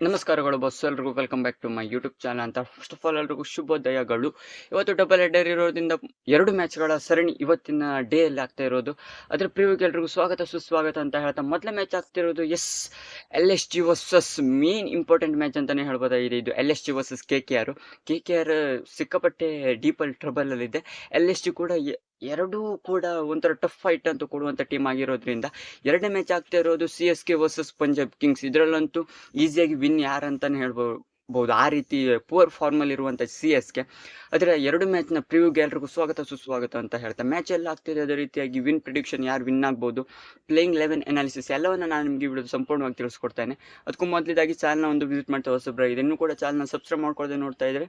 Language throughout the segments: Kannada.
ನಮಸ್ಕಾರಗಳು ಬಸ್ ಎಲ್ರಿಗೂ. Welcome back to my YouTube channel ಅಂತ. ಫಸ್ಟ್ ಆಫ್ ಆಲ್ ಎಲ್ರಿಗೂ ಶುಭೋದಯಗಳು. ಇವತ್ತು ಡಬಲ್ ಹೆಡರ್ ಇರೋದ್ರಿಂದ ಎರಡು ಮ್ಯಾಚ್ಗಳ ಸರಣಿ ಇವತ್ತಿನ ಡೇ ಅಲ್ಲಿ ಆಗ್ತಾ ಇರೋದು. ಅದ್ರ ಪ್ರಿವ್ಯೂಗೆ ಎಲ್ರಿಗೂ ಸ್ವಾಗತ, ಸುಸ್ವಾಗತ ಅಂತ ಹೇಳ್ತಾ ಮೊದಲ ಮ್ಯಾಚ್ ಆಗ್ತಿರೋದು S L S G versus main important match ಅಂತಾನೆ ಹೇಳ್ಬೋದಾಗಿದೆ ಇದು L S G versus K K R K K R ಸಿಕ್ಕಾಪಟ್ಟೆ ಡೀಪಲ್ ಟ್ರಬಲ್ ಅಲ್ಲಿದೆ ಎಲ್ ಎಸ್ ಜಿ ಕೂಡ ಎರಡೂ ಕೂಡ ಒಂಥರ ಟಫ್ ಫೈಟ್ ಅಂತ ಕೊಡುವಂಥ ಟೀಮ್ ಆಗಿರೋದ್ರಿಂದ ಎರಡನೇ ಮ್ಯಾಚ್ ಆಗ್ತಾ ಇರೋದು C S K versus Punjab Kings ಇದರಲ್ಲಂತೂ ಈಸಿಯಾಗಿ ವಿನ್ ಯಾರಂತಾನೆ ಹೇಳ್ಬೋದು. ಆ ರೀತಿ ಪೂರ್ ಫಾರ್ಮಲ್ ಇರುವಂಥ ಸಿ ಎಸ್ ಕೆ ಅದರ ಎರಡು ಮ್ಯಾಚ್ನ ಪ್ರಿವ್ಯೂ ಎಲ್ರಿಗೂ ಸ್ವಾಗತ, ಸುಸ್ವಾಗತ ಅಂತ ಹೇಳ್ತಾ. ಮ್ಯಾಚ್ ಎಲ್ಲ ಆಗ್ತಿದೆ ಅದೇ ರೀತಿಯಾಗಿ ವಿನ್ ಪ್ರಿಡಿಕ್ಷನ್ ಯಾರು ವಿನ್ ಆಗ್ಬೋದು? ಪ್ಲೇಯಿಂಗ್ ಲೆವೆನ್ ಅನಾಲಿಸಿಸ್ ಎಲ್ಲವನ್ನು ನಾನು ನಿಮಗೆ ವಿಡಿಯೋ ಸಂಪೂರ್ಣವಾಗಿ ತಿಳಿಸ್ಕೊಡ್ತೇನೆ. ಅದಕ್ಕೂ ಮೊದಲಿದಾಗಿ ಚಾನಲ್ನ ಒಂದು ವಿಸಿಟ್ ಮಾಡ್ತಾ ಹೊಸಬ್ರಾಗಿದೆ ಇನ್ನೂ ಕೂಡ ಚಾನಲ್ನ ಸಬ್ಸ್ಕ್ರೈಬ್ ಮಾಡ್ಕೊಳ್ಳದೆ ನೋಡ್ತಾ ಇದ್ರೆ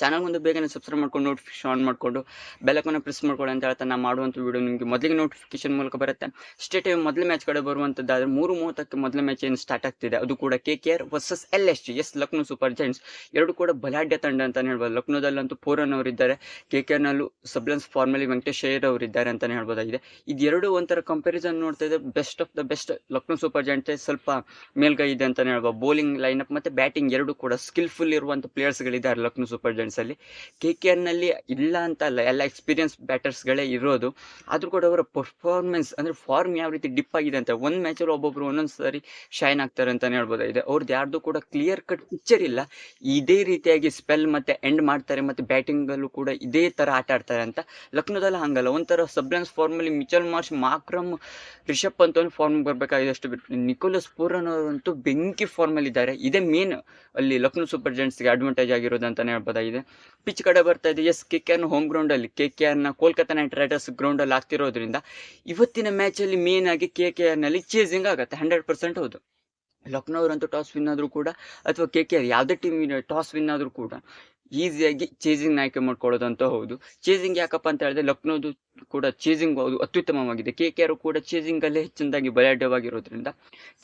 ಚಾನಲ್ ಒಂದು ಬೇಗನೆ ಸಬ್ಸ್ಕ್ರೈಬ್ ಮಾಡ್ಕೊಂಡು ನೋಟಿಫಿಕೇಶನ್ ಆನ್ ಮಾಡಿಕೊಂಡು ಬೆಲಕನ್ನು ಪ್ರೆಸ್ ಮಾಡ್ಕೊಳ್ಳಿ ಅಂತ ಹೇಳ್ತಾ ನಾನು ಮಾಡುವಂಥ ವಿಡಿಯೋ ನಿಮಗೆ ಮೊದಲಿಗೆ ನೋಟಿಫಿಕೇಶನ್ ಮೂಲಕ ಬರುತ್ತೆ. ಸ್ಟೇಟ್ ಮೊದಲ ಮ್ಯಾಚ್ ಕಡೆ ಬರುವಂಥದ್ದಾದ್ರೆ ಮೂರು ಮೂವತ್ತಕ್ಕೆ ಮೊದಲ ಮ್ಯಾಚ್ ಏನು ಸ್ಟಾರ್ಟ್ ಆಗ್ತಿದೆ. ಅದು ಕೂಡ K K R versus L S G S Lucknow Super Giants ಎರಡು ಕೂಡ ಬಲಾಢ್ಯ ತಂಡ ಅಂತಲೇ ಹೇಳ್ಬೋದು. ಲಕ್ನೋದಲ್ಲಂತೂ ಪೂರನ್ ಅವರಿದ್ದಾರೆ. ಕೆ ಕೆ ಆರ್ನಲ್ಲೂ ಸಬ್ಲೆನ್ಸ್ ಫಾರ್ಮಲಿ ವೆಂಕಟೇಶ್ ಅಯ್ಯರ್ ಅವರಿದ್ದಾರೆ ಅಂತಲೇ ಹೇಳ್ಬೋದಾಗಿದೆ. ಇದೆರಡು ಒಂಥರ ಕಂಪ್ಯಾರಿಸನ್ ನೋಡ್ತಾ ಇದೆ best of the best Lucknow Super Giants ಸ್ವಲ್ಪ ಮೇಲ್ಗೈ ಇದೆ ಅಂತಲೇ ಹೇಳ್ಬೋದು. ಬೌಲಿಂಗ್ ಲೈನಪ್ ಮತ್ತು ಬ್ಯಾಟಿಂಗ್ ಎರಡು ಕೂಡ ಸ್ಕಿಲ್ಫುಲ್ ಇರುವಂಥ ಪ್ಲೇಯರ್ಸ್ಗಳಿದ್ದಾರೆ ಲಕ್ನೋ ಸೂಪರ್ ಜೈಂಟ್ಸಲ್ಲಿ ಕೆ ಕೆ ಆರ್ನಲ್ಲಿ ಇಲ್ಲ ಅಂತ ಅಲ್ಲ, ಎಲ್ಲ ಎಕ್ಸ್ಪೀರಿಯನ್ಸ್ ಬ್ಯಾಟರ್ಸ್ಗಳೇ ಇರೋದು. ಆದರೂ ಕೂಡ ಅವರ ಪರ್ಫಾರ್ಮೆನ್ಸ್ ಅಂದರೆ ಫಾರ್ಮ್ ಯಾವ ರೀತಿ ಡಿಪ್ ಆಗಿದೆ ಅಂತ, ಒಂದು ಮ್ಯಾಚಲ್ಲಿ ಒಬ್ಬೊಬ್ರು ಒಂದೊಂದು ಸಾರಿ ಶೈನ್ ಆಗ್ತಾರೆ ಅಂತಲೇ ಹೇಳ್ಬೋದಾಗಿದೆ. ಅವ್ರದ್ದು ಯಾರ್ದು ಕೂಡ ಕ್ಲಿಯರ್ ಕಟ್ ಪಿಕ್ಚರ್ ಇಲ್ಲ. ಇದೇ ರೀತಿಯಾಗಿ ಸ್ಪೆಲ್ ಮತ್ತು ಎಂಡ್ ಮಾಡ್ತಾರೆ ಮತ್ತು ಬ್ಯಾಟಿಂಗಲ್ಲೂ ಕೂಡ ಇದೇ ಥರ ಆಟ ಆಡ್ತಾರೆ ಅಂತ ಲಕ್ನೋದಲ್ಲಿ ಹಂಗಲ್ಲ. ಒಂಥರ ಸಬ್ಲೆನ್ಸ್ ಫಾರ್ಮಲ್ಲಿ Mitchell Marsh Markram Rishabh Pant ಒಂದು ಫಾರ್ಮ್ ಬರಬೇಕಾಗಿದೆ ಅಷ್ಟು ಬಿಟ್ಟು ನಿಕೋಲಸ್ ಪೂರನ್ ಅವರಂತೂ ಬೆಂಕಿ ಫಾರ್ಮಲ್ಲಿ ಇದ್ದಾರೆ ಇದೇ ಮೇನ್ ಅಲ್ಲಿ ಲಕ್ನೋ ಸೂಪರ್ ಜೆಂಟ್ಸ್ಗೆ ಅಡ್ವಾಂಟೇಜ್ ಆಗಿರೋದು ಅಂತಲೇ ಹೇಳ್ಬೋದಾಗಿದೆ. ಪಿಚ್ ಕಡೆ ಬರ್ತಾ ಇದೆ. ಎಸ್ ಕೆ ಕೆ ಆರ್ನ ಹೋಮ್ ಗ್ರೌಂಡಲ್ಲಿ ಕೆ ಕೆ ಆರ್ನ ಕೋಲ್ಕತ್ತಾ ನೈಟ್ ರೈಡರ್ಸ್ ಗ್ರೌಂಡಲ್ಲಿ ಆಗ್ತಿರೋದ್ರಿಂದ ಇವತ್ತಿನ ಮ್ಯಾಚಲ್ಲಿ ಮೇನ್ ಆಗಿ ಕೆ ಕೆ ಆರ್ನಲ್ಲಿ ಚೇಸಿಂಗ್ ಆಗುತ್ತೆ ಹಂಡ್ರೆಡ್ ಪರ್ಸೆಂಟ್ ಹೌದು. ಲಕ್ನೋ ಅವರಂತೂ ಟಾಸ್ ವಿನ್ ಆದರೂ ಕೂಡ, ಅಥವಾ ಕೆ ಕೆ ಆರ್ ಯಾವುದೇ ಟೀಮ್ ಟಾಸ್ ವಿನ್ ಆದರೂ ಕೂಡ ಈಸಿಯಾಗಿ ಚೇಸಿಂಗ್ ಆಯ್ಕೆ ಮಾಡ್ಕೊಳ್ಳೋದಂತ ಹೌದು. ಚೇಸಿಂಗ್ ಯಾಕಪ್ಪ ಅಂತ ಹೇಳಿದ್ರೆ ಲಕ್ನೋದು ಕೂಡ ಚೇಸಿಂಗ್ ಅತ್ಯುತ್ತಮವಾಗಿದೆ ಕೆ ಕೆ ಆರ್ ಕೂಡ ಚೇಸಿಂಗಲ್ಲೇ ಹೆಚ್ಚಿನದಾಗಿ ಬಲಾಢ್ಯವಾಗಿರೋದ್ರಿಂದ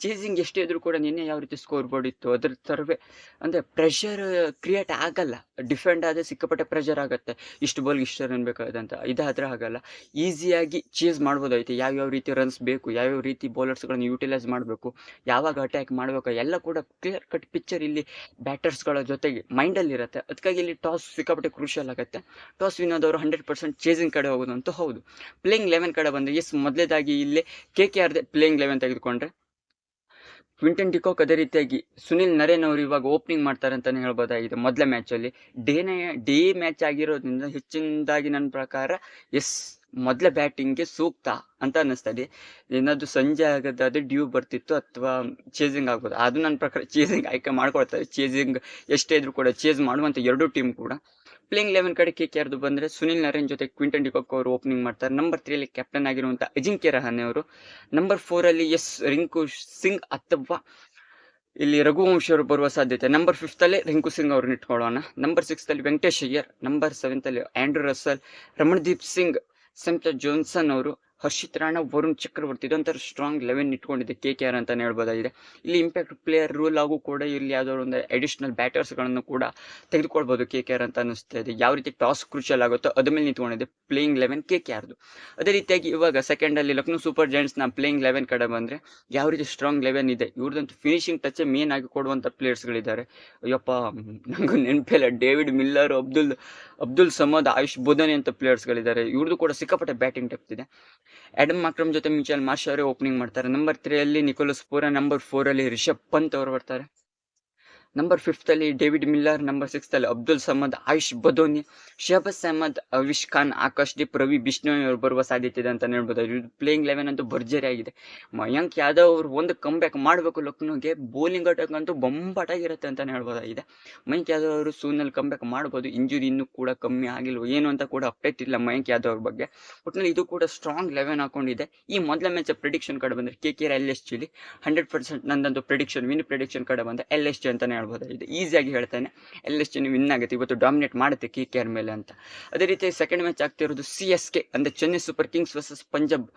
ಚೇಸಿಂಗ್ ಎಷ್ಟೇ ಇದ್ರೂ ಕೂಡ ನಿನ್ನೆ ಯಾವ ರೀತಿ ಸ್ಕೋರ್ ಬೋರ್ಡ್ ಇತ್ತು, ಅದ್ರ ಥರವೇ ಅಂದರೆ ಪ್ರೆಷರ್ ಕ್ರಿಯೇಟ್ ಆಗಲ್ಲ. ಡಿಫೆಂಡ್ ಆದರೆ ಸಿಕ್ಕಾಪಟ್ಟೆ ಪ್ರೆಷರ್ ಆಗುತ್ತೆ. ಇಷ್ಟು ಬಾಲ್ ಇಷ್ಟು ರನ್ ಬೇಕಾದಂತ ಇದಾದ್ರೆ ಆಗಲ್ಲ. ಈಸಿಯಾಗಿ ಚೇಸ್ ಮಾಡ್ಬೋದಾಯ್ತು. ಯಾವ್ಯಾವ ರೀತಿ ರನ್ಸ್ ಬೇಕು, ಯಾವ್ಯಾವ ರೀತಿ ಬೌಲರ್ಸ್ಗಳನ್ನು ಯೂಟಿಲೈಸ್ ಮಾಡಬೇಕು, ಯಾವಾಗ ಅಟ್ಯಾಕ್ ಮಾಡಬೇಕು, ಎಲ್ಲ ಕೂಡ ಕ್ಲಿಯರ್ ಕಟ್ ಪಿಕ್ಚರ್ ಇಲ್ಲಿ ಬ್ಯಾಟರ್ಸ್ಗಳ ಜೊತೆಗೆ ಮೈಂಡಲ್ಲಿರುತ್ತೆ ಅದಕ್ಕಾಗಿ ಇಲ್ಲಿ ಟಾಸ್ ಸಿಕ್ಕಾಪಟ್ಟೆ ಕ್ರೂಷಿಯಲ್ ಆಗುತ್ತೆ. ಟಾಸ್ ವಿನ್ ಆದವರು ಹಂಡ್ರೆಡ್ ಪರ್ಸೆಂಟ್ ಚೇಸಿಂಗ್ ಕಡೆ ಹೋಗೋದಂತೂ ಹೌದು. ಪ್ಲೇಯಿಂಗ್ ಲೆವೆನ್ ಕಡೆ ಬಂದರೆ ಎಸ್ ಮೊದಲೇದಾಗಿ ಇಲ್ಲಿ ಕೆ ಕೆ ಆರ್ದೆ ಪ್ಲೇಯಿಂಗ್ ಲೆವೆನ್ ತೆಗೆದುಕೊಂಡ್ರೆ ಕ್ವಿಂಟನ್ ಡಿಕಾಕ್ ಅದೇ ರೀತಿಯಾಗಿ ಸುನಿಲ್ ನರೇನ್ ಅವರು ಇವಾಗ ಓಪನಿಂಗ್ ಮಾಡ್ತಾರೆ ಅಂತಲೇ ಹೇಳ್ಬೋದಾಗಿದೆ ಮೊದಲ ಮ್ಯಾಚಲ್ಲಿ ಡೇನೇ ಡೇ ಮ್ಯಾಚ್ ಆಗಿರೋದ್ರಿಂದ ಹೆಚ್ಚಿನದಾಗಿ ನನ್ನ ಪ್ರಕಾರ ಎಸ್ ಮೊದಲ ಬ್ಯಾಟಿಂಗ್ಗೆ ಸೂಕ್ತ ಅಂತ ಅನ್ನಿಸ್ತದೆ ಏನಾದರೂ ಸಂಜೆ ಆಗೋದಾದ್ರೆ ಡ್ಯೂ ಬರ್ತಿತ್ತು ಅಥವಾ ಚೇಸಿಂಗ್ ಆಗ್ಬೋದು. ಅದು ನನ್ನ ಪ್ರಕಾರ ಚೇಸಿಂಗ್ ಆಯ್ಕೆ ಮಾಡ್ಕೊಳ್ತಾರೆ ಚೇಸಿಂಗ್ ಎಷ್ಟೇ ಇದ್ರೂ ಕೂಡ ಚೇಸ್ ಮಾಡುವಂಥ ಎರಡೂ ಟೀಮ್ ಕೂಡ. ಪ್ಲೇಯಿಂಗ್ ಲೆವೆನ್ ಕಡೆ ಕೆ ಕೆ ಆರ್ದು ಬಂದರೆ ಸುನಿಲ್ ನರೇನ್ ಜೊತೆ ಕ್ವಿಂಟನ್ ಡಿಕಾಕ್ ಅವರು ಓಪನಿಂಗ್ ಮಾಡ್ತಾರೆ. ನಂಬರ್ ತ್ರೀಯಲ್ಲಿ ಕ್ಯಾಪ್ಟನ್ ಆಗಿರುವಂಥ ಅಜಿಂಕ್ಯ ರಹಾನೆ ಅವರು. ನಂಬರ್ ಫೋರಲ್ಲಿ ಎಸ್ ರಿಂಕು ಸಿಂಗ್ ಅಥವಾ ಇಲ್ಲಿ ರಘುವಂಶ್ ಅವರು ಬರುವ ಸಾಧ್ಯತೆ. ನಂಬರ್ ಫಿಫ್ತಲ್ಲಿ ರಿಂಕು ಸಿಂಗ್ ಅವ್ರನ್ನ ಇಟ್ಕೊಳ್ಳೋಣ. ನಂಬರ್ ಸಿಕ್ಸ್ತಲ್ಲಿ ವೆಂಕಟೇಶ್ ಅಯ್ಯರ್. ನಂಬರ್ ಸೆವೆಂತಲ್ಲಿ ಆ್ಯಂಡ್ರೂ ರಸಲ್ ರಮಣ್ದೀಪ್ ಸಿಂಗ್ ಸಂತ ಜೋನ್ಸನ್ ಅವರು. ಹರ್ಷಿತ್ ರಾಣ ವರುಣ್ ಚಕ್ರವರ್ತಿ ಇದೊಂಥರ ಸ್ಟ್ರಾಂಗ್ ಲೆವೆನ್ ಇಟ್ಕೊಂಡಿದೆ. ಕೆ ಕೆ ಆರ್ ಅಂತಲೇ ಹೇಳ್ಬೋದಾಗಿದೆ. ಇಲ್ಲಿ ಇಂಪ್ಯಾಕ್ಟ್ ಪ್ಲೇಯರ್ ರೂಲ್ ಆಗೂ ಕೂಡ ಇಲ್ಲಿ ಯಾವುದಾದ್ರು ಒಂದು ಅಡಿಷನಲ್ ಬ್ಯಾಟರ್ಸ್ಗಳನ್ನು ಕೂಡ ತೆಗೆದುಕೊಳ್ಬೋದು ಕೆ ಕೆ ಆರ್ ಅಂತ ಅನಿಸ್ತಾ ಇದೆ. ಯಾವ ರೀತಿ ಟಾಸ್ ಕ್ರೂಷಿಯಲ್ ಆಗುತ್ತೋ ಅದ್ರ ಮೇಲೆ ನಿಂತ್ಕೊಂಡಿದೆ ಪ್ಲೇಯಿಂಗ್ ಲೆವೆನ್ ಕೆ ಕೆ ಆರ್ದು. ಅದೇ ರೀತಿಯಾಗಿ ಇವಾಗ ಸೆಕೆಂಡಲ್ಲಿ ಲಕ್ನೋ ಸೂಪರ್ ಜೈಂಟ್ಸ್ನ ಪ್ಲೇಯಿಂಗ್ ಲೆವೆನ್ ಕಡೆ ಬಂದರೆ ಯಾವ ರೀತಿ ಸ್ಟ್ರಾಂಗ್ ಲೆವೆನ್ ಇದೆ, ಇವ್ರದಂತೂ ಫಿನಿಶಿಂಗ್ ಟಚ್ ಮೇನ್ ಆಗಿ ಕೊಡುವಂಥ ಪ್ಲೇಯರ್ಸ್ಗಳಿದ್ದಾರೆ ಅಯ್ಯಪ್ಪ ನನಗೂ ನೆನಪಿಲ್ಲ ಡೇವಿಡ್ ಮಿಲ್ಲರ್, ಅಬ್ದುಲ್ ಅಬ್ದುಲ್ ಸಮದ್, ಆಯುಷ್ ಬುಧನಿ ಅಂತ ಪ್ಲೇಯರ್ಸ್ಗಳಿದ್ದಾರೆ ಇವ್ರದ್ದು ಕೂಡ ಸಿಕ್ಕಾಪಟ್ಟೆ ಬ್ಯಾಟಿಂಗ್ ಡೆಪ್ತ್ ಆಡಮ್ ಮಾಕ್ರಮ್ ಜೊತೆ ಮಿಚಲ್ ಮಾರ್ಷ್ ಅವರೇ ಓಪನಿಂಗ್ ಮಾಡ್ತಾರೆ. ನಂಬರ್ ತ್ರೀಯಲ್ಲಿ ನಿಕೋಲಸ್ ಪೂರ ನಂಬರ್ ಫೋರಲ್ಲಿ ರಿಷಬ್ ಪಂತ್ ಅವರು ಬರ್ತಾರೆ. ನಂಬರ್ ಫಿಫ್ತಲ್ಲಿ ಡೇವಿಡ್ ಮಿಲ್ಲರ್ ನಂಬರ್ ಸಿಕ್ಸ್ತಲ್ಲಿ ಅಬ್ದುಲ್ ಸಮದ್ ಆಯುಷ್ ಬದೋನಿ ಶಹಬಸ್ ಅಹಮದ್ ಅವಿಶ್ ಖಾನ್ ಆಕಾಶ್ ದೀಪ್ ರವಿ ಬಿಷ್ಣು ಅವರು ಬರುವ ಸಾಧ್ಯತೆ ಇದೆ ಅಂತ ಹೇಳ್ಬೋದು. ಪ್ಲೇಯಿಂಗ್ ಲೆವೆನ್ ಅಂತೂ ಭರ್ಜರಿ ಆಗಿದೆ. ಮಯಾಂಕ್ ಯಾದವ್ ಅವರು ಒಂದು ಕಮ್ ಬ್ಯಾಕ್ ಮಾಡಬೇಕು ಲಕ್ನೋಗೆ ಬೌಲಿಂಗ್ ಅಟ್ಯಾಕ್ ಅಂತೂ ಬೊಂಬಾಟಾಗಿರುತ್ತೆ ಅಂತಲೇ ಹೇಳ್ಬೋದಾಗಿದೆ. ಮಯಾಂಕ್ ಯಾದವ್ ಅವರು ಸೂನಲ್ಲಿ ಕಮ್ ಬ್ಯಾಕ್ ಮಾಡ್ಬೋದು. ಇಂಜುರಿ ಇನ್ನೂ ಕೂಡ ಕಮ್ಮಿ ಆಗಿಲ್ಲ ಏನು ಅಂತ ಕೂಡ ಅಪ್ಡೇಟ್ ಇಲ್ಲ ಮಯಾಂಕ್ ಯಾದವ್ ಅವ್ರ ಬಗ್ಗೆ. ಒಟ್ಟಿನಲ್ಲಿ ಇದು ಕೂಡ ಸ್ಟ್ರಾಂಗ್ ಲೆವೆನ್ ಹಾಕೊಂಡಿದೆ. ಈ ಮೊದಲ ಮ್ಯಾಚ್ ಪ್ರಿಡಿಕ್ಷನ್ ಕಡೆ ಬಂದರೆ ಕೆ ಕೆ ಎಲ್ ಎಸ್ ಜಿಲಿ ಹಂಡ್ರೆಡ್ ಪರ್ಸೆಂಟ್ ನಂದಂತೂ ಪ್ರಿಡಿಕ್ಷನ್ ವಿನ್ ಪ್ರಿಡಿಕ್ಷನ್ ಕಡೆ ಬಂದರೆ ಎಲ್ ಎಸ್ ಜಿ ಅಂತಲೇ ಹೇಳ್ಬೋದಾಗಿದೆ ಈಸಿಯಾಗಿ ಹೇಳ್ತಾನೆ. ಎಲ್ ಎಸ್ ಜಿನ ವಿನ್ ಆಗುತ್ತೆ. ಇವತ್ತು ಡಾಮಿನೇಟ್ ಮಾಡುತ್ತೆ ಕೆ ಕೆ ಆರ್ ಮೇಲೆ ಅಂತ. ಅದೇ ರೀತಿ ಸೆಕೆಂಡ್ ಮ್ಯಾಚ್ ಆಗ್ತಿರೋದು ಸಿ ಎಸ್ ಕೆ ಅಂದರೆ Chennai Super Kings versus Punjab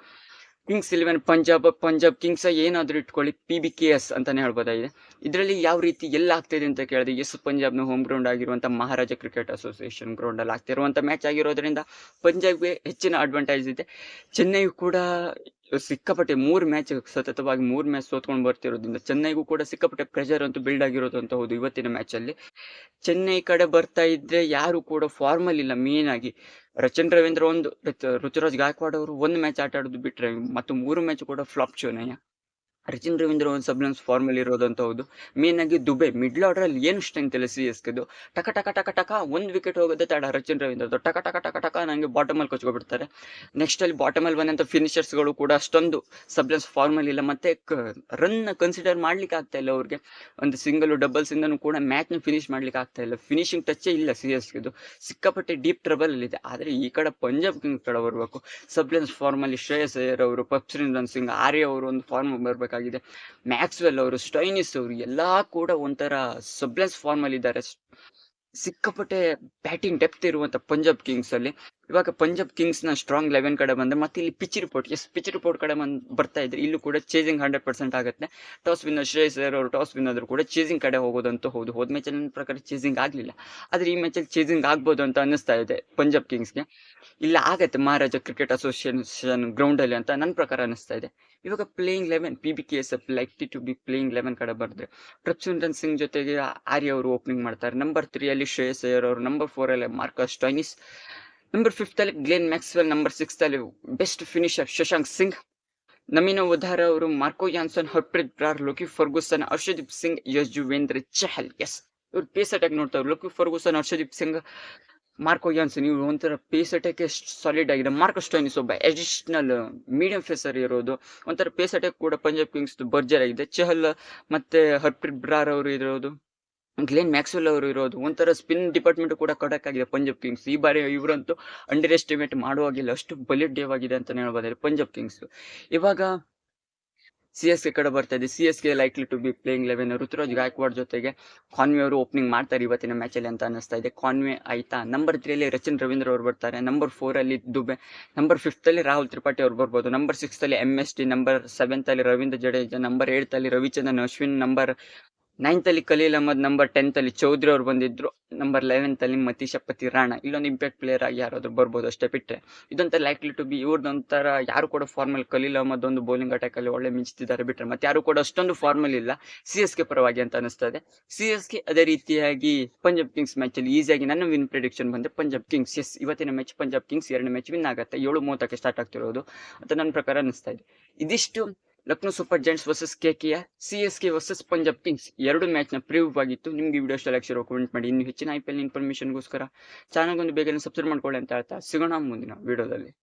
Kings eleven Punjab Punjab Kings ಏನಾದರೂ ಇಟ್ಕೊಳ್ಳಿ. ಪಿ ಬಿ ಕೆ ಎಸ್ ಅಂತಲೇ ಹೇಳ್ಬೋದಾಗಿದೆ. ಇದರಲ್ಲಿ ಯಾವ ರೀತಿ ಎಲ್ಲ ಆಗ್ತಿದೆ ಅಂತ ಕೇಳಿದ್ರೆ ಎಸ್ ಪಂಜಾಬ್ನ ಹೋಮ್ ಗ್ರೌಂಡ್ ಆಗಿರುವಂಥ ಮಹಾರಾಜ ಕ್ರಿಕೆಟ್ ಅಸೋಸಿಯೇಷನ್ ಗ್ರೌಂಡಲ್ಲಿ ಆಗ್ತಿರುವಂಥ ಮ್ಯಾಚ್ ಆಗಿರೋದ್ರಿಂದ ಪಂಜಾಬ್ಗೆ ಹೆಚ್ಚಿನ ಅಡ್ವಾಂಟೇಜ್ ಇದೆ. ಚೆನ್ನೈ ಕೂಡ ಸಿಕ್ಕಾಪಟ್ಟೆ ಮೂರು ಮ್ಯಾಚ್ ಸತತವಾಗಿ ಮೂರು ಮ್ಯಾಚ್ ಸೋತ್ಕೊಂಡು ಬರ್ತಿರೋದ್ರಿಂದ ಚೆನ್ನೈಗೂ ಕೂಡ ಸಿಕ್ಕಾಪಟ್ಟೆ ಪ್ರೆಷರ್ ಅಂತೂ ಬಿಲ್ಡ್ ಆಗಿರೋದು ಅಂತ ಹೌದು ಇವತ್ತಿನ ಮ್ಯಾಚ್ ಅಲ್ಲಿ. ಚೆನ್ನೈ ಕಡೆ ಬರ್ತಾ ಇದ್ರೆ ಯಾರು ಕೂಡ ಫಾರ್ಮಲ್ ಇಲ್ಲ ಮೇನ್ ಆಗಿ. ರಚನ್ ರವೀಂದ್ರ ಒಂದು ರುಚಿರಾಜ್ ಗಾಯಕ್ವಾಡ್ ಅವರು ಒಂದು ಮ್ಯಾಚ್ ಆಟ ಆಡೋದು ಬಿಟ್ರೆ ಮತ್ತು ಮೂರು ಮ್ಯಾಚ್ ಕೂಡ ಫ್ಲಾಪ್ ಶೋನಯ್ಯ ರಚಿನ್ ರವೀಂದ್ರ ಒಂದು ಸಬ್ಲೆನ್ಸ್ ಫಾರ್ಮ್ ಇರೋದು ಅಂತ ಹೌದು. ಮೇನ್ ಆಗಿ ದುಬೆ ಮಿಡ್ಲ್ ಆರ್ಡರ್ ಅಲ್ಲಿ ಏನು ಸ್ಟ್ರೆಂತ್ ಇಲ್ಲ ಸಿ ಎಸ್ ಕೆದು ಟಕ ಟಕ ಟಕ ಟಕ ಒಂದು ವಿಕೆಟ್ ಹೋಗುತ್ತೆ ತಡ ರಚಿನ್ ರವೀಂದ್ರದ್ದು ಟಕ ಟಕ ಟಕ ಟಕ, ನಂಗೆ ಬಾಟಮ್ ಅಲ್ಲಿ ಕೊಚ್ಕೊಬಿಡ್ತಾರೆ. ನೆಕ್ಸ್ಟ್ ಅಲ್ಲಿ ಬಾಟಮ್ ಅಲ್ಲಿ ಬಂದಂತ ಫಿನಿಷರ್ಸ್ಗಳು ಕೂಡ ಅಷ್ಟೊಂದು ಸಬ್ಲೆನ್ಸ್ ಫಾರ್ಮಲ್ ಇಲ್ಲ. ಮತ್ತೆ ರನ್ ಕನ್ಸಿಡರ್ ಮಾಡ್ಲಿಕ್ಕೆ ಆಗ್ತಾ ಇಲ್ಲ ಅವ್ರಿಗೆ. ಒಂದು ಸಿಂಗಲ್ ಡಬಲ್ಸ್ ಇಂದ ಕೂಡ ಮ್ಯಾಚ್ನ ಫಿನಿಶ್ ಮಾಡ್ಲಿಕ್ಕೆ ಆಗ್ತಾ ಇಲ್ಲ. ಫಿನಿಶಿಂಗ್ ಟಚ್ಚೇ ಇಲ್ಲ ಸಿ ಎಸ್ ಕೆದು ಸಿಕ್ಕಾಪಟ್ಟೆ ಡೀಪ್ ಟ್ರಬಲ್ ಅಲ್ಲಿ ಇದೆ. ಆದ್ರೆ ಈ ಕಡೆ ಪಂಜಾಬ್ ಕಿಂಗ್ಸ್ ಕಡೆ ಬರಬೇಕು. ಸಬ್ಲೆನ್ಸ್ ಫಾರ್ಮ್ ಅಲ್ಲಿ ಶ್ರೇಯಸ್ ಅಯ್ಯರ್ ಅವರು ಪಪ್ಸ್ರಿನ್ ಸಿಂಗ್, ಆರ್ಯ ಅವರು ಒಂದು ಫಾರ್ಮ್ ಬರಬೇಕಾಗಿದೆ ಮ್ಯಾಕ್ಸ್ವೆಲ್ ಅವರು, ಸ್ಟೈನಿಸ್ ಅವರು ಎಲ್ಲಾ ಕೂಡ ಒಂಥರ ಸಬ್ಲೆಸ್ ಫಾರ್ಮ್ ಅಲ್ಲಿ ಇದ್ದಾರೆ ಸಿಕ್ಕಾಪಟ್ಟೆ ಬ್ಯಾಟಿಂಗ್ ಡೆಪ್ತ್ ಇರುವಂಥ ಪಂಜಾಬ್ ಕಿಂಗ್ಸ್ ಅಲ್ಲಿ. ಇವಾಗ ಪಂಜಾಬ್ ಕಿಂಗ್ಸ್ನ ಸ್ಟ್ರಾಂಗ್ ಲೆವೆನ್ ಕಡೆ ಬಂದರೆ ಮತ್ತೆ ಇಲ್ಲಿ pitch report S pitch report ಕಡೆ ಬಂದು ಬರ್ತಾ ಇದ್ರೆ ಇಲ್ಲೂ ಕೂಡ ಚೇಸಿಂಗ್ ಹಂಡ್ರೆಡ್ ಪರ್ಸೆಂಟ್ ಆಗುತ್ತೆ. ಟಾಸ್ ವಿನ್ನರ್ ಶ್ರೇಯಸ್ ಅವರು ಟಾಸ್ ವಿನ್ ಆದರೂ ಕೂಡ ಚೇಸಿಂಗ್ ಕಡೆ ಹೋಗೋದಂತೂ ಹೌದು. ಹೋದ ಮ್ಯಾಚಲ್ಲಿ ನನ್ನ ಪ್ರಕಾರ ಚೇಸಿಂಗ್ ಆಗಲಿಲ್ಲ. ಆದ್ರೆ ಈ ಮ್ಯಾಚಲ್ಲಿ ಚೇಸಿಂಗ್ ಆಗ್ಬೋದು ಅಂತ ಅನ್ನಿಸ್ತಾ ಇದೆ ಪಂಜಾಬ್ ಕಿಂಗ್ಸ್ಗೆ ಇಲ್ಲ, ಆಗತ್ತೆ ಮಹಾರಾಜ ಕ್ರಿಕೆಟ್ ಅಸೋಸಿಯೇಷನ್ ಗ್ರೌಂಡ್ ಅಲ್ಲಿ ಅಂತ ನನ್ನ ಪ್ರಕಾರ ಅನಿಸ್ತಾ ಇದೆ. ಇವಾಗ playing eleven P B K S F like to be playing eleven ಕಡೆ ಬರೆದ್ರೆ ಪ್ರಭ್ಸುಂದನ್ ಸಿಂಗ್ ಜೊತೆಗೆ ಆರ್ಯ ಅವರು ಓಪನಿಂಗ್ ಮಾಡ್ತಾರೆ. ನಂಬರ್ ತ್ರೀ ಅಲ್ಲಿ ಶ್ರೇಯಸ್ ಅಯ್ಯರ್ ಅವರು ನಂಬರ್ ಫೋರ್ ಅಲ್ಲಿ ಮಾರ್ಕಸ್ ಟೈನಿಸ್ ನಂಬರ್ ಫಿಫ್ತ್ ಅಲ್ಲಿ ಗ್ಲೇನ್ ಮ್ಯಾಕ್ಸ್ವೆಲ್ ನಂಬರ್ ಸಿಕ್ಸ್ ಅಲ್ಲಿ ಬೆಸ್ಟ್ ಫಿನಿಷರ್ ಶಶಾಂಕ್ ಸಿಂಗ್. ನಮೀನ ಉಧಾರ ಅವರು Marco Jansen, Harpreet Brar Lockie Ferguson, Arshdeep Singh Yuzvendra Chahal, yes. ಇವ್ರು ಪೇಸ್ ಅಟ್ಯಾಕ್ ನೋಡ್ತಾರೆ Lockie Ferguson Harshdeep Singh, Marco Jansen ಇವ್ರು ಒಂಥರ ಪೇಸ್ ಅಟ್ಯಾಕ್ ಸಾಲಿಡ್ ಆಗಿದೆ. ಮಾರ್ಕೋ ಸ್ಟೋನಿಸ್ ಒಬ್ಬ ಅಡಿಷನಲ್ ಮೀಡಿಯಂ ಫೇಸರ್ ಇರೋದು. ಒಂಥರ ಪೇಸ್ ಅಟ್ಯಾಕ್ ಕೂಡ ಪಂಜಾಬ್ ಕಿಂಗ್ಸ್ ಬರ್ಜರ್ ಆಗಿದೆ. ಚಹಲ್ ಮತ್ತೆ ಹರ್ಪ್ರೀತ್ ಬ್ರಾರ್ ಅವರು ಇರೋದು. ಗ್ಲೇನ್ ಮ್ಯಾಕ್ಸ್ವೆಲ್ ಅವರು ಇರೋದು. ಒಂಥರ ಸ್ಪಿನ್ ಡಿಪಾರ್ಟ್ಮೆಂಟ್ ಕೂಡ ಕೊಡೋಕ್ಕಾಗಿದೆ. ಆಗಿದೆ ಪಂಜಾಬ್ ಕಿಂಗ್ಸ್. ಈ ಬಾರಿ ಇವರಂತೂ ಅಂಡರ್ ಎಸ್ಟಿಮೇಟ್ ಮಾಡುವಾಗಿಲ್ಲ. ಅಷ್ಟು ಬಲಿಢ್ಯವಾಗಿದೆ ಅಂತ ಹೇಳ್ಬೋದಾದ್ರೆ ಪಂಜಾಬ್ ಕಿಂಗ್ಸ್. ಇವಾಗ ಸಿ ಎಸ್ ಕೆ ಕಡೆ ಬರ್ತಾ ಇದೆ. C S K likely to be playing eleven Ruturaj Gaikwad ಜೊತೆಗೆ ಕಾನ್ವೆ ಅವರು ಓಪನಿಂಗ್ ಮಾಡ್ತಾರೆ ಇವತ್ತಿನ ಮ್ಯಾಚಲ್ಲಿ ಅಂತ ಅನಿಸ್ತಾ ಇದೆ. ಕಾನ್ವೆ ಆಯ್ತಾ? ನಂಬರ್ ತ್ರೀಯಲ್ಲಿ ರಚಿನ್ ರವೀಂದ್ರ ಅವರು ಬರ್ತಾರೆ. ನಂಬರ್ ಫೋರಲ್ಲಿ ದುಬೆ. ನಂಬರ್ ಫಿಫ್ತಲ್ಲಿ ರಾಹುಲ್ ತ್ರಿಪಾಠಿ ಅವ್ರು ಬರ್ಬೋದು. ನಂಬರ್ ಸಿಕ್ಸ್ತಲ್ಲಿ ಎಂ ಎಸ್ ಟಿ ನಂಬರ್ ಸೆವೆಂತಲ್ಲಿ ರವೀಂದ್ರ ಜಡೇಜಾ. ನಂಬರ್ ಏಯ್ತಲ್ಲಿ ರವಿಚಂದ್ರನ್, ಅಶ್ವಿನ್. ನಂಬರ್ ನೈನ್ತ್ ಅಲ್ಲಿ ಖಲೀಲ್ ಅಹಮದ್ ನಂಬರ್ ಟೆಂತಲ್ಲಿ ಚೌಧರಿ ಅವ್ರು ಬಂದಿದ್ರು. ನಂಬರ್ ಲೆವೆಂತಲ್ಲಿ ಮತೀಶ್ ಪತಿ ರಾಣಾ. ಇಲ್ಲೊಂದು ಇಂಪ್ಯಾಕ್ಟ್ ಪ್ಲೇಯರ್ ಆಗಿ ಯಾರಾದ್ರೂ ಬರ್ಬೋದು ಅಷ್ಟೇ ಬಿಟ್ಟರೆ ಇದೊಂಥ ಲೈಕ್ಲಿ ಟು ಬಿ ಇವ್ರದೊಂಥರ ಯಾರು ಕೂಡ ಫಾರ್ಮಲ್ ಖಲೀಲ್ ಅಹಮದ್ ಒಂದು ಬೌಲಿಂಗ್ ಅಟ್ಯಾಕ್ ಅಲ್ಲಿ ಒಳ್ಳೆ ಮಿಂಚ್ತಿದ್ದಾರೆ ಬಿಟ್ರೆ. ಮತ್ತೆ ಯಾರು ಕೂಡ ಅಷ್ಟೊಂದು ಫಾರ್ಮಲ್ ಇಲ್ಲ. ಸಿ ಎಸ್ ಕೆ ಪರವಾಗಿ ಅಂತ ಅನಿಸ್ತದೆ. ಸಿ ಎಸ್ ಕೆ ಅದೇ ರೀತಿಯಾಗಿ ಪಂಜಾಬ್ ಕಿಂಗ್ಸ್ ಮ್ಯಾಚ್ ಅಲ್ಲಿ ಈಸಿಯಾಗಿ ನನ್ನ ವಿನ್ ಪ್ರಿಡಿಕ್ಷನ್ ಬಂದ್ರೆ ಪಂಜಾಬ್ ಕಿಂಗ್ಸ್ ಎಸ್ ಇವತ್ತಿನ ಮ್ಯಾಚ್ ಪಂಜಾಬ್ ಕಿಂಗ್ಸ್ ಎರಡನೇ ಮ್ಯಾಚ್ ವಿನ್ ಆಗುತ್ತೆ. ಏಳು ಮೂವತ್ತಕ್ಕೆ ಸ್ಟಾರ್ಟ್ ಆಗ್ತಿರೋದು ಅಂತ ನನ್ನ ಪ್ರಕಾರ ಅನಿಸ್ತಾ ಇದೆ. ಇದಿಷ್ಟು Lucknow Super Giants versus K K C S K versus Punjab Kings ಎರಡು ಮ್ಯಾಚ್ನ ಪ್ರಿವ್ಯೂ ಆಗಿತ್ತು. ನಿಮ್ಗೆ ವಿಡಿಯೋ ಇಷ್ಟ ಲಕ್ಷ ಕಮೆಂಟ್ ಮಾಡಿ. ಇನ್ನು ಹೆಚ್ಚಿನ ಐ ಪಿ ಎಲ್ ಇನ್ಫಾರ್ಮೇಷನ್ಗೋಸ್ಕರ ಚಾನಲ್ ಒಂದು ಬೇಗನೆ ಸಬ್ಸ್ಕ್ರೈಬ್ ಮಾಡ್ಕೊಳ್ಳಿ ಅಂತ ಹೇಳ್ತಾ ಸಿಗೋಣ ಮುಂದಿನ ವಿಡಿಯೋದಲ್ಲಿ